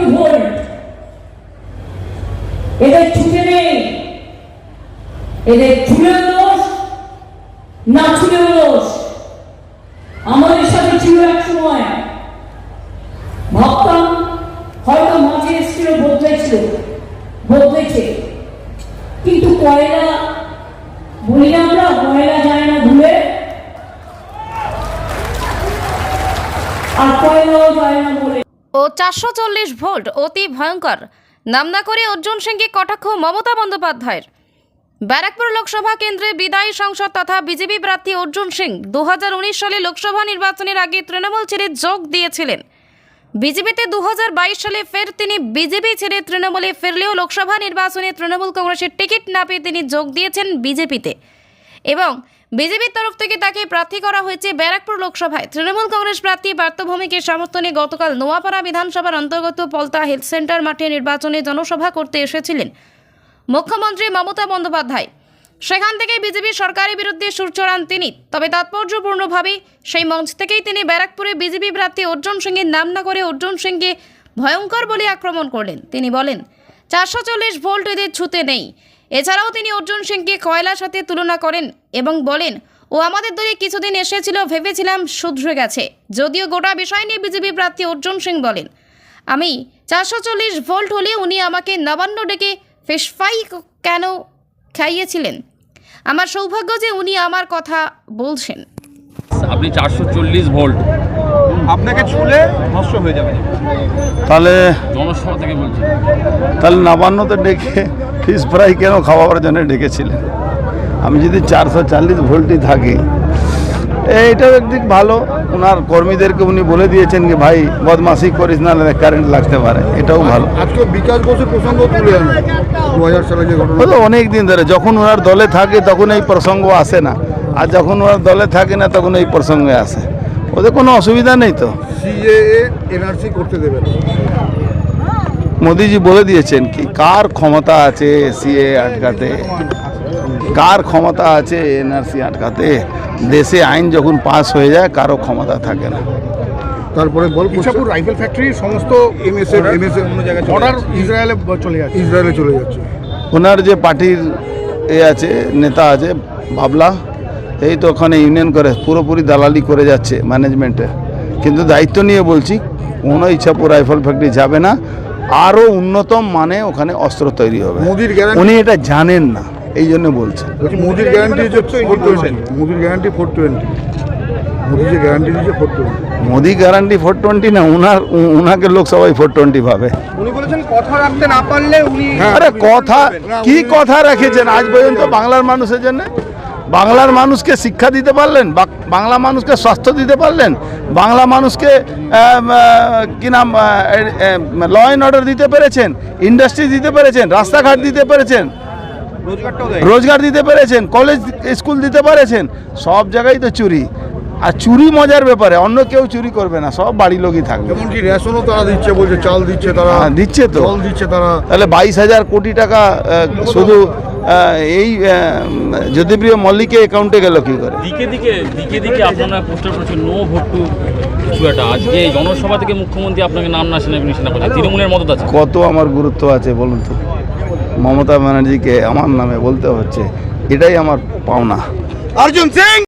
কোটি ভোল্ট এদের ছুটে নেই। এদের চুলের দোষ, না চুলের দোষ। আমাদের সাথে ছিল এক সময় ভাবতাম হয়তো মাঝে এসেছিল বদলেছিল ও চারশো চল্লিশ ভোল্ট অতি ভয়ঙ্কর। নাম না করে অর্জুন সিংকে কটাক্ষ মমতা বন্দ্যোপাধ্যায়ের। ব্যারাকপুর লোকসভা কেন্দ্রে বিদায়ী সংসদ তথা বিজেপি প্রার্থী অর্জুন সিং দু হাজার উনিশ সালে লোকসভা নির্বাচনের আগে তৃণমূল ছেড়ে যোগ দিয়েছিলেন। বিজেপিতে দু হাজার বাইশ সালে ফের তিনি বিজেপি ছেড়ে তৃণমূলে ফিরলেও লোকসভা নির্বাচনে তৃণমূল কংগ্রেসের টিকিট না পেয়ে তিনি যোগ দিয়েছেন বিজেপিতে। এবং বিজেপির তরফ থেকে তাকে প্রার্থী করা হয়েছে ব্যারাকপুর লোকসভায়। তৃণমূল কংগ্রেস প্রার্থী পার্থভূমিকে সমর্থনে গতকাল নোয়াপাড়া বিধানসভার অন্তর্গত পলতা হেলথ সেন্টার মাঠে নির্বাচনে জনসভা করতে এসেছিলেন মুখ্যমন্ত্রী মমতা বন্দ্যোপাধ্যায়। সেখান থেকে বিজেপি সরকারের বিরুদ্ধে সুর চড়ান তিনি, তবে তাৎপর্যপূর্ণভাবে সেই মঞ্চ থেকেই তিনি ব্যারাকপুরে বিজেপি প্রার্থী অর্জুন সিংয়ের নাম না করে অর্জুন সিংকে ভয়ঙ্কর বলে আক্রমণ করলেন। তিনি বলেন, চারশো চল্লিশ ভোল্ট এদের ছুতে নেই। এছাড়াও তিনি অর্জুন সিংকে কয়লার সাথে তুলনা করেন এবং বলেন, ও আমাদের দলে কিছুদিন এসেছিল, ভেবেছিলাম শুধরে গেছে। যদিও গোটা বিষয় নিয়ে বিজেপি প্রার্থী অর্জুন সিং বলেন, আমি চারশো চল্লিশ ভোল্ট হলে উনি আমাকে নবান্ন ডেকে ফিশ ফ্রাই কেন খাইয়েছিলেন? আমার সৌভাগ্য যে উনি আমার কথা বলছেন। আপনি চারশো চল্লিশ ভোল্ট আপনাকে ছুলে নষ্ট হয়ে যাবে। তাহলে জনসভা থেকে বলছেন তাহলে নবান্নতে ডেকে ফিশ ফ্রাই কেন খাওয়াবার জন্য ডেকেছিলেন? আমি যদি চারশো চল্লিশ ভোল্টই থাকি এইটাও একদিক ভালো। ওনার কর্মীদেরকে উনি বলে দিয়েছেন কি ভাই বদমাসি করিস না কারেন্ট লাগতে পারে। এটাও ভালো। আজকে বিকাশ বসুর প্রসঙ্গ তুলে আনো দু হাজার সালে যে অনেক দিন ধরে যখন ওনার দলে থাকে তখন এই প্রসঙ্গ আসে না। আর যখন ওনার দলে থাকে না তখন এই প্রসঙ্গে আসে। ওদের কোনো অসুবিধা নেই তো। সিএএ এনআরসি করতে দেবে মোদিজি বলে দিয়েছেন কি কার ক্ষমতা আছে সিএ আটকাতে? কার ক্ষমতা আছে এনআরসি আটকাতে? দেশে আইন যখন পাস হয়ে যায় কারও ক্ষমতা থাকে না। তারপরে বল রাইফেল ফ্যাক্টরির সমস্ত এমএসএ এমএসএ অন্য জায়গায় অর্ডার ইসরায়েলে চলে যাচ্ছে। ইসরায়েলে চলে যাচ্ছে। ওনার যে পার্টির এ আছে নেতা আছে বাবলা এই তো ওখানে ইউনিয়ন করে পুরোপুরি দালালি করে যাচ্ছে ম্যানেজমেন্টে কিন্তু দায়িত্ব নিয়ে বলছি কোনো ইচ্ছাপুর রাইফেল ফ্যাক্টরি যাবে না আরও উন্নতম মানে ওখানে অস্ত্র তৈরি হবে। মোদির গ্যারান্টি উনি এটা জানেন না এই জন্য বলছেন বলছি মোদির গ্যারান্টি মোদির guarantee four twenty Modi guarantee four twenty না উনার উনাকে লোক সবাই ফোর টোয়েন্টি ভাবে কথা রাখতে না পারলে উনি আরে কথা কি কথা রেখেছেন? আজ পর্যন্ত বাংলার মানুষের জন্য বাংলার মানুষকে শিক্ষা দিতে পারলেন বাংলা মানুষকে স্বাস্থ্য দিতে পারলেন বাংলা মানুষকে কি নাম ল অ্যান্ড অর্ডার দিতে পেরেছেন ইন্ডাস্ট্রি দিতে পেরেছেন রাস্তাঘাট দিতে পেরেছেন রোজগার দিতে পেরেছেন কলেজ স্কুল দিতে পেরেছেন সব জায়গায় তো চুরি। আর চুরি মজার ব্যাপারে অন্য কেউ চুরি করবে না সব বাড়ির লোকই থাকবে। রেশনও তারা দিচ্ছে বলছে চাল দিচ্ছে তারা হ্যাঁ, দিচ্ছে তো। দিচ্ছে তারা। তাহলে বাইশ হাজার কোটি টাকা শুধু এই জ্যোতিপ্রিয় মল্লিকের অ্যাকাউন্টে গেল কি করে? দিকে দিকে দিকে দিকে আপনারা পোস্টার পড়ছে নো ভোট টু কিছু একটা। আজকে এই জনসভা থেকে মুখ্যমন্ত্রী আপনাকে নাম না শুনে শোনা করছেন তৃণমূলের মদত আছে। কত আমার গুরুত্ব আছে বলুন তো। মমতা ব্যানার্জিকে আমার নামে বলতে হচ্ছে এটাই আমার পাওনা। অর্জুন সিং!